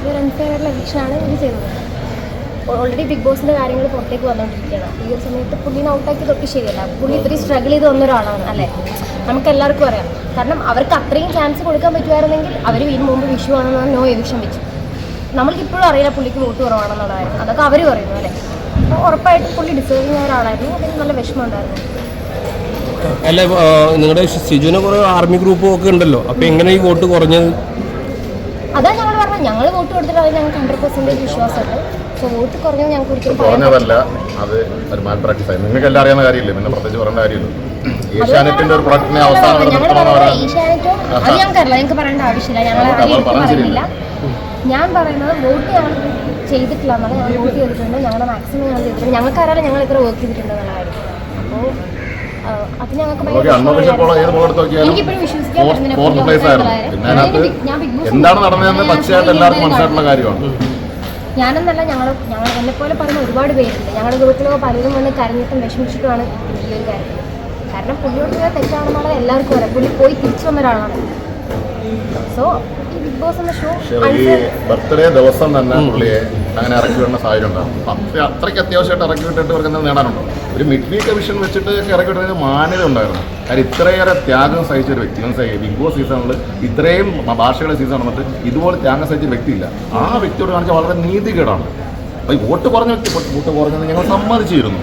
ഇതൊരു അൺഫെയർ ആയിട്ടുള്ള എലക്ഷനാണ് ഇത് ചെയ്യുന്നത്? ഓൾറെഡി ബിഗ് ബോസിന്റെ കാര്യങ്ങൾ പുറത്തേക്ക് വന്നുകൊണ്ടിരിക്കുകയാണ്. ഈ ഒരു സമയത്ത് പുള്ളിനെ ഔട്ടാക്കി തൊട്ട് ശരിയല്ല. പുള്ളി ഇത്രയും സ്ട്രഗിൾ ചെയ്ത് വന്ന ഒരാളാണ് അല്ലേ? നമുക്ക് എല്ലാവർക്കും അറിയാം. കാരണം അവർക്ക് അത്രയും ചാൻസ് കൊടുക്കാൻ പറ്റുമായിരുന്നെങ്കിൽ അവർ ഇതിന് മുമ്പ് വിഷു ആണെന്ന് നോ എവിക്ഷൻ വെച്ചു. നമ്മൾക്ക് ഇപ്പോഴും അറിയില്ല പുള്ളിക്ക് വോട്ട് കുറവാണെന്നുള്ളതായിരുന്നു അതൊക്കെ അവർ പറയുന്നു അല്ലേ? അപ്പോൾ ഉറപ്പായിട്ടും പുള്ളി ഡിസേർവ് ചെയ്യുന്ന ഒരാളായിരുന്നു. അതിന് നല്ല വിഷമം ഉണ്ടായിരുന്നു. അല്ല നിങ്ങളുടെ സിജുവിനെ കുറേ ആർമി ഗ്രൂപ്പും ഒക്കെ ഉണ്ടല്ലോ. അപ്പൊ എങ്ങനെ ഈ വോട്ട് കുറഞ്ഞത്? ഞങ്ങൾ വോട്ട് കൊടുത്തിട്ട് ഞങ്ങൾക്ക് ഹൺഡ്രഡ് പെർസെന്റേജ് വിശ്വാസമുണ്ട്. സോ വോട്ട് കുറഞ്ഞത് ഞങ്ങൾക്ക് ഒരിക്കലും കുറഞ്ഞതല്ല അത് ഒരു മാൽ പ്രാക്ടീസ് ആയി. നിങ്ങൾക്ക് എല്ലാം അറിയാവുന്ന കാര്യമില്ല? പിന്നെ പ്രത്യേകിച്ച് പറയേണ്ട കാര്യമില്ല. ഏഷ്യാനെറ്റിന്റെ ഒരു പ്രൊഡക്റ്റിനെ അവസാനം ഈശാനറ്റോ അത് ഞങ്ങൾക്കറിയില്ല ഞങ്ങൾക്ക് പറയേണ്ട ആവശ്യമില്ല. ഞങ്ങൾ പറയുന്നില്ല ഞാൻ പറയുന്നത് വോട്ട് ഞങ്ങൾ ചെയ്തിട്ടില്ല എന്നാണ് ഞങ്ങൾ വോട്ട് ചെയ്തിട്ടുണ്ട്. ഞങ്ങളുടെ മാക്സിമം ഞങ്ങൾ ചെയ്തിട്ടുണ്ട് ഞങ്ങൾക്കാരാണ് ഞങ്ങൾ ഇത്ര വർക്ക് ചെയ്തിട്ടുണ്ട് എന്നുള്ള കാര്യം അപ്പോൾ അത് ഞങ്ങൾക്ക് പ്ലേസ് ആയിരുന്നു. പിന്നെ അതിനകത്ത് എന്താണ് നടന്നതെന്ന് പച്ചയായിട്ട് എല്ലാവർക്കും മനസ്സിലായിട്ടുള്ള കാര്യമാണ്. ഞാനെന്നല്ല ഞങ്ങൾ ഞങ്ങൾ എന്നെ പോലെ പറഞ്ഞ ഒരുപാട് പേരുണ്ട്. ഞങ്ങളുടെ ഗ്രൂപ്പിലോ പലരും വന്ന് കരഞ്ഞിട്ടും വിഷമിച്ചിട്ടുമാണ് ഈ ഒരു കാര്യം കാരണം പുള്ളിയോട് തെറ്റാണെന്നുള്ളത് എല്ലാവർക്കും അറിയാം. പുള്ളി പോയി തിരിച്ചു വന്ന ഒരാളാണ്. സോ ബിഗ് ബോസ് എന്ന ഷോ പക്ഷേ ഈ ബർത്ത്ഡേ ദിവസം തന്നെ പുള്ളിയെ അങ്ങനെ ഇറക്കി വിടുന്ന സാഹചര്യം ഉണ്ടാകും. അത്ര അത്രയ്ക്ക് അത്യാവശ്യമായിട്ട് ഇറക്കി വിട്ടിട്ട് ഇവർക്ക് എന്താ നേടാനുണ്ടോ? ഒരു മിഡ് വീക്ക് വിഷൻ വെച്ചിട്ട് ഇറക്കി വിട്ടതിന് മാന്യത ഉണ്ടായിരുന്നു. കാര്യം ഇത്രയേറെ ത്യാഗം സഹിച്ച ഒരു വ്യക്തി മനസ്സിലായി? ബിഗ് ബോസ് സീസണിൽ ഇത്രയും ഭാഷയുടെ സീസൺ വന്നിട്ട് ഇതുപോലെ ത്യാഗം സഹിച്ച വ്യക്തിയില്ല. ആ വ്യക്തിയോട് കാണിച്ച വളരെ നീതികേടാണ്. അപ്പോൾ ഈ വോട്ട് കുറഞ്ഞ വ്യക്തി വോട്ട് കുറഞ്ഞത് ഞങ്ങൾ സമ്മതിച്ചിരുന്നു.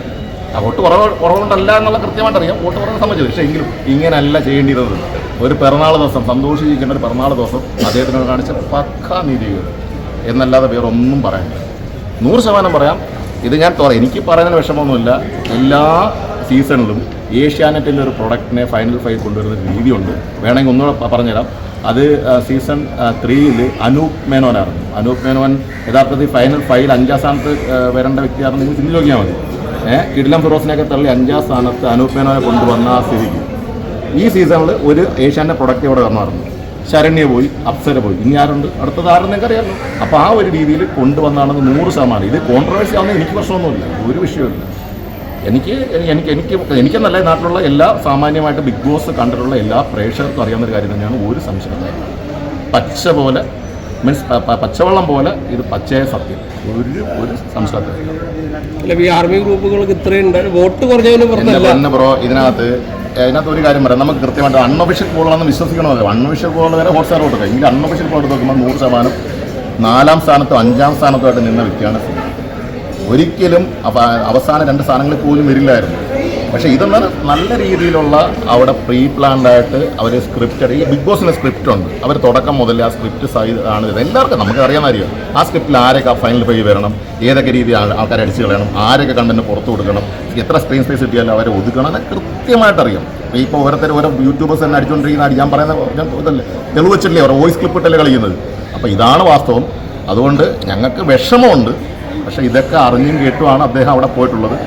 ആ വോട്ട് കുറവ് കുറവുകൊണ്ടല്ല എന്നുള്ള കൃത്യമായിട്ട് അറിയാം വോട്ട് കുറഞ്ഞ സമ്മതിച്ചു പക്ഷേ എങ്കിലും ഇങ്ങനെയല്ല ചെയ്യേണ്ടിയിരുന്നത്. ഒരു പിറന്നാൾ ദിവസം സന്തോഷിച്ചിരിക്കുന്ന ഒരു പിറന്നാൾ ദിവസം അദ്ദേഹത്തിനോട് കാണിച്ച പക്കാ നീതികേട്. എന്നല്ലാതെ വേറെ ഒന്നും പറയാനില്ല. നൂറ് ശതമാനം പറയാം. ഇത് ഞാൻ പറയാം എനിക്ക് പറയുന്നതിന് വിഷമമൊന്നുമില്ല. എല്ലാ സീസണിലും ഏഷ്യാനെറ്റിന്റെ ഒരു പ്രൊഡക്റ്റിനെ ഫൈനൽ ഫൈവ് കൊണ്ടുവരുന്ന രീതി രീതിയുണ്ട്. വേണമെങ്കിൽ ഒന്നുകൂടെ പറഞ്ഞുതരാം. അത് സീസൺ ത്രീയിൽ അനൂപ് മേനോനായിരുന്നു. അനൂപ് മേനോൻ യഥാർത്ഥത്തിൽ ഫൈനൽ ഫൈവിൽ അഞ്ചാം സ്ഥാനത്ത് വരേണ്ട വ്യക്തിയാണെന്ന് നിങ്ങൾ ചിന്തിച്ച് നോക്കിയാൽ മതി. ഏഹ് കിടിലം ഫിറോസിനെയൊക്കെ തള്ളി അഞ്ചാം സ്ഥാനത്ത് അനൂപ് മേനോനെ കൊണ്ടുവന്ന ആ സ്ഥിതിക്ക്. ഈ സീസണിൽ ഒരു ഏഷ്യാന്റെ പ്രൊഡക്റ്റ് ഇവിടെ വന്നായിരുന്നു. ശരണ്യ പോയി അപ്സര പോയി. ഇനി ആരുണ്ട്? അടുത്തത് ആരും നിങ്ങൾക്ക് അറിയാമല്ലോ അപ്പോൾ ആ ഒരു രീതിയിൽ കൊണ്ടുവന്നാണെന്ന് നൂറ് ശതമാനം. ഇത് കോൺട്രവേഴ്സി ആവുന്ന എനിക്ക് പ്രശ്നമൊന്നുമില്ല. ഒരു വിഷയമില്ല എനിക്ക് എനിക്ക് എനിക്ക് എനിക്കെന്നല്ല നാട്ടിലുള്ള എല്ലാ സാമാന്യമായിട്ട് ബിഗ് ബോസ് കണ്ടിട്ടുള്ള എല്ലാ പ്രേക്ഷകർക്കും അറിയാവുന്ന ഒരു കാര്യം തന്നെയാണ് ഒരു സംശയം പച്ച പോലെ മീൻസ് പച്ചവെള്ളം പോലെ ഇത് പച്ചയായ സത്യം. ഒരു ഒരു സംശയത്തില്ല ഈ ആർമി ഗ്രൂപ്പുകൾക്ക് ഇത്രയും വോട്ട് കുറഞ്ഞതിന് ബ്രോ? ഇതിനകത്ത് ഇതിനകത്ത് ഒരു കാര്യം പറയാം. നമുക്ക് കൃത്യമായിട്ട് അൺഒഫീഷ്യൽ കോളാണെന്ന് വിശ്വസിക്കണമല്ലോ അൺഒഫീഷ്യൽ കോൾ വരെ ഹോട്ട്സ്റ്റാർ കൊടുക്കുക എങ്കിൽ അൺഒഫീഷ്യൽ കോൾ നോക്കുമ്പോൾ നൂറ് ശതമാനം നാലാം സ്ഥാനത്തും അഞ്ചാം സ്ഥാനത്തുമായിട്ട് നിന്ന വ്യക്തിയാണ് ഒരിക്കലും അവ- അവസാന രണ്ട് സ്ഥാനങ്ങളിൽ പോലും വരില്ലായിരുന്നു. പക്ഷേ ഇതെന്നാൽ നല്ല രീതിയിലുള്ള അവിടെ പ്രീ പ്ലാൻഡ് ആയിട്ട് അവർ സ്ക്രിപ്റ്റ് ഈ ബിഗ് ബോസിന് സ്ക്രിപ്റ്റ് ഉണ്ട്. അവർ തുടക്കം മുതൽ ആ സ്ക്രിപ്റ്റ് സൈഡ് ആണ് എല്ലാവർക്കും നമുക്ക് അറിയാൻ അറിയാം ആ സ്ക്രിപ്റ്റിൽ ആരൊക്കെ ഫൈനൽ ഫൈവ് വരണം? ഏതൊക്കെ രീതി ആൾക്കാരെ അടിച്ചു കളയണം? ആരൊക്കെ കണ്ടന്റ് പുറത്തു കൊടുക്കണം? എത്ര സ്ക്രീൻ സ്പേസ് കിട്ടിയാലും അവരെ ഒതുക്കണം എന്നൊക്കെ കൃത്യമായിട്ട് അറിയാം. ഇപ്പോൾ ഓരോരുത്തർ ഓരോ യൂട്യൂബേഴ്സ് തന്നെ അടിച്ചുകൊണ്ടിരിക്കുന്ന അടി ഞാൻ പറയുന്ന ഞാൻ ഇതല്ലേ? തെളിവ് വെച്ചിട്ടില്ലേ? അവർ വോയിസ് ക്ലിപ്പ് ഇട്ടല്ലേ കളിക്കുന്നത്. അപ്പോൾ ഇതാണ് വാസ്തവം. അതുകൊണ്ട് ഞങ്ങൾക്ക് വിഷമമുണ്ട്. പക്ഷേ ഇതൊക്കെ അറിഞ്ഞും കേട്ടുമാണ് അദ്ദേഹം അവിടെ പോയിട്ടുള്ളത്.